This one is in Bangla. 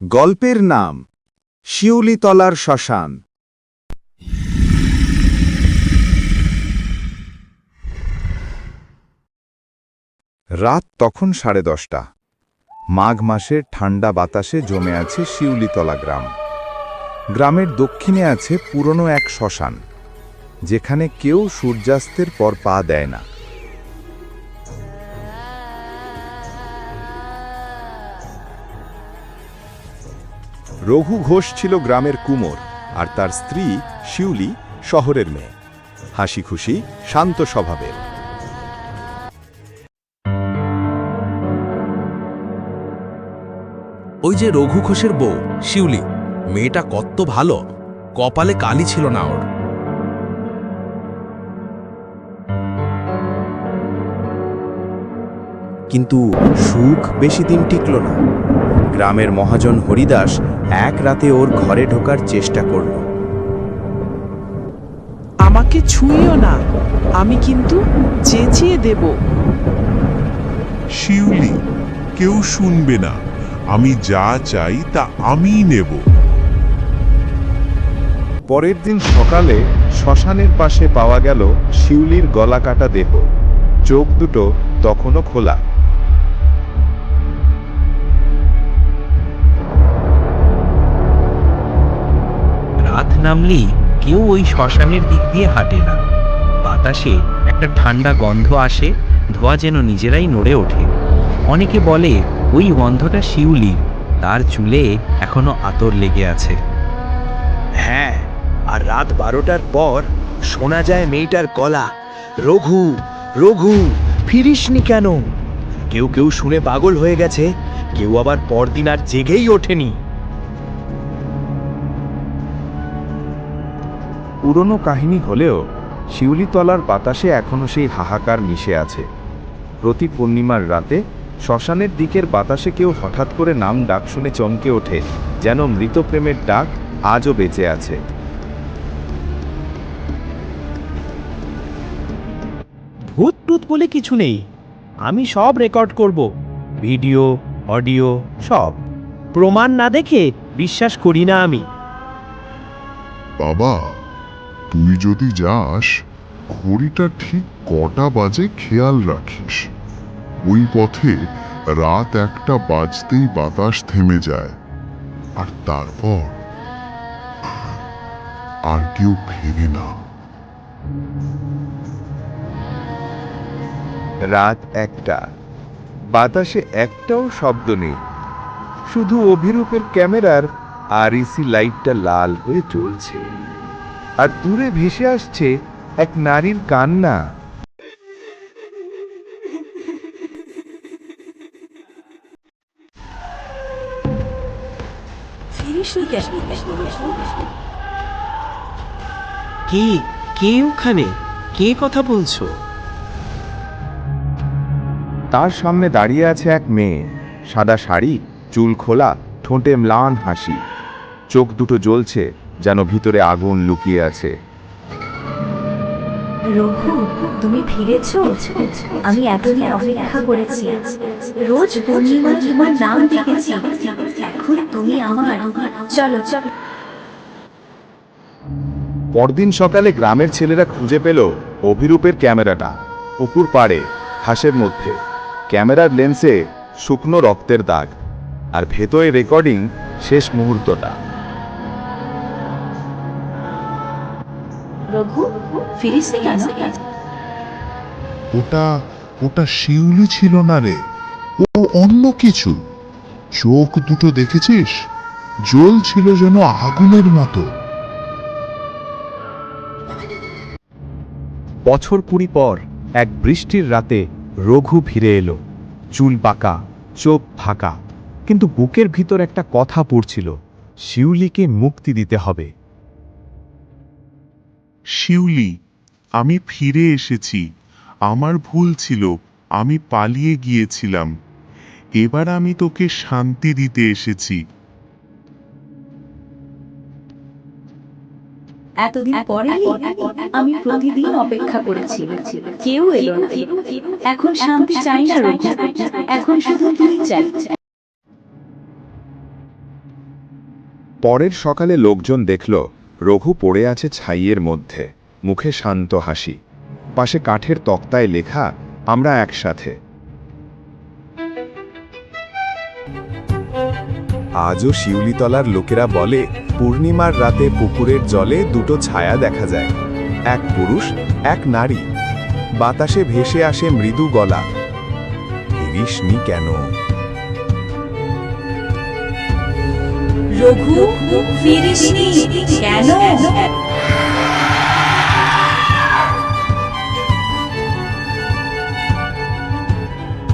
গল্পের নাম, শিউলিতলার শ্মশান। রাত তখন সাড়ে দশটা। মাঘ মাসের ঠান্ডা বাতাসে জমে আছে শিউলিতলা গ্রাম। গ্রামের দক্ষিণে আছে পুরনো এক শ্মশান, যেখানে কেউ সূর্যাস্তের পর পা দেয় না। রঘু ঘোষ ছিল গ্রামের কুমোর, আর তার স্ত্রী শিউলি শহরের মেয়ে। হাসি খুশি, শান্ত স্বভাবের। ওই যে রঘু ঘোষের বউ, শিউলি, মেয়েটা কত ভালো, কপালে কালি ছিল না ওর। কিন্তু সুখ বেশি দিন টিকল না। গ্রামের মহাজন হরিদাস এক রাতে ওর ঘরে ঢোকার চেষ্টা করল। আমাকে ছুঁইও না আমি কিন্তু চেঁচিয়ে দেব। শিউলি কেউ শুনবে না আমি যা চাই তা আমিই নেব। পরের দিন সকালে শ্মশানের পাশে পাওয়া গেল শিউলির গলা কাটা দেহ। চোখ দুটো তখনও খোলা। নামলেই কেউ ওই শ্মশানের দিক দিয়ে হাঁটে না। বাতাসে একটা ঠান্ডা গন্ধ আসে, ধোয়া যেন নিজেরাই নড়ে ওঠে। অনেকে বলে, ওই গন্ধটা শিউলির তার চুলে এখনও আতর লেগে আছে। হ্যাঁ আর রাত বারোটার পর শোনা যায় মেয়েটার গলা, রঘু রঘু, ফিরিসনি কেন? কেউ কেউ শুনে পাগল হয়ে গেছে, কেউ আবার পরদিন আর জেগেই ওঠেনি। পুরনো কাহিনী হলেও শিউলিতলার বাতাসে এখনও সেই হাহাকার মিশে আছে। প্রতি পূর্ণিমার রাতে শ্মশানের দিকের বাতাসে কেউ হঠাৎ করে নাম ডাক শুনে চমকে ওঠে যেন মৃত প্রেমের ডাক আজও বেঁচে আছে। ভূত টুত বলে কিছু নেই। আমি সব রেকর্ড করব ভিডিও অডিও সব। প্রমাণ না দেখে বিশ্বাস করি না আমি। বাবা তুই যদি যাস, ঘড়িটা ঠিক কটা বাজে খেয়াল রাখিস। ওই পথে রাত একটা বাজতেই বাতাস থেমে যায়। আর তারপর আর কেউ ফেরে না। রাত একটা। বাতাসে একটাও শব্দ নেই। শুধু অভিরূপের ক্যামেরার আরইসি লাইটটা লাল হয়ে চলছে আর দূরে ভেসে আসছে এক নারীর কান্না। কে? কে ওখানে? কে কথা বলছো? তার সামনে দাঁড়িয়ে আছে এক মেয়ে। সাদা শাড়ি চুল খোলা ঠোঁটে ম্লান হাসি। চোখ দুটো জ্বলছে। যেন ভিতরে আগুন লুকিয়ে আছে। রঘু তুমি ফিরেছো? আমি এতদিন অপেক্ষা করেছি। রোজ পূর্ণিমা তোমার নাম দেখেছি। এখন তুমি আমার। চলো চলো। পরদিন সকালে গ্রামের ছেলেরা খুঁজে পেল অভিরূপের ক্যামেরাটা। পুকুর পাড়ে ঘাসের মধ্যে। ক্যামেরার লেন্সে শুকনো রক্তের দাগ। আর ভেতরে রেকর্ডিং শেষ মুহূর্তটা। রঘু ফিরিস কেন? ওটা ওটা শিউলি ছিল না রে। ও অন্য কিছু। চোখ দুটো দেখেছিস? জ্বলছিল যেন আগুনের মতো। বছর কুড়ি পর এক বৃষ্টির রাতে রঘু ফিরে এলো। চুল পাকা চোখ ফাঁকা। কিন্তু বুকের ভিতর একটা কথা পড়ছিল শিউলিকে মুক্তি দিতে হবে। শিউলি আমি ফিরে এসেছি। আমার ভুল ছিল আমি পালিয়ে গিয়েছিলাম। এবার আমি তোকে শান্তি দিতে এসেছি। এতদিন পরে আমি প্রতিদিন অপেক্ষা করেছি। কেউ এলো না। এখন শান্তি চাই না রঘু। এখন শুধু চাই। পরের সকালে লোকজন দেখল রঘু পড়ে আছে ছাইয়ের মধ্যে, মুখে শান্ত হাসি। পাশে কাঠের তক্তায় লেখা, আমরা একসাথে। আজও শিউলিতলার লোকেরা বলে, পূর্ণিমার রাতে পুকুরের জলে দুটো ছায়া দেখা যায়। এক পুরুষ, এক নারী। বাতাসে ভেসে আসে মৃদু গলা। ফিরিসনি কেন? রঘু ফিরিসনি কেন?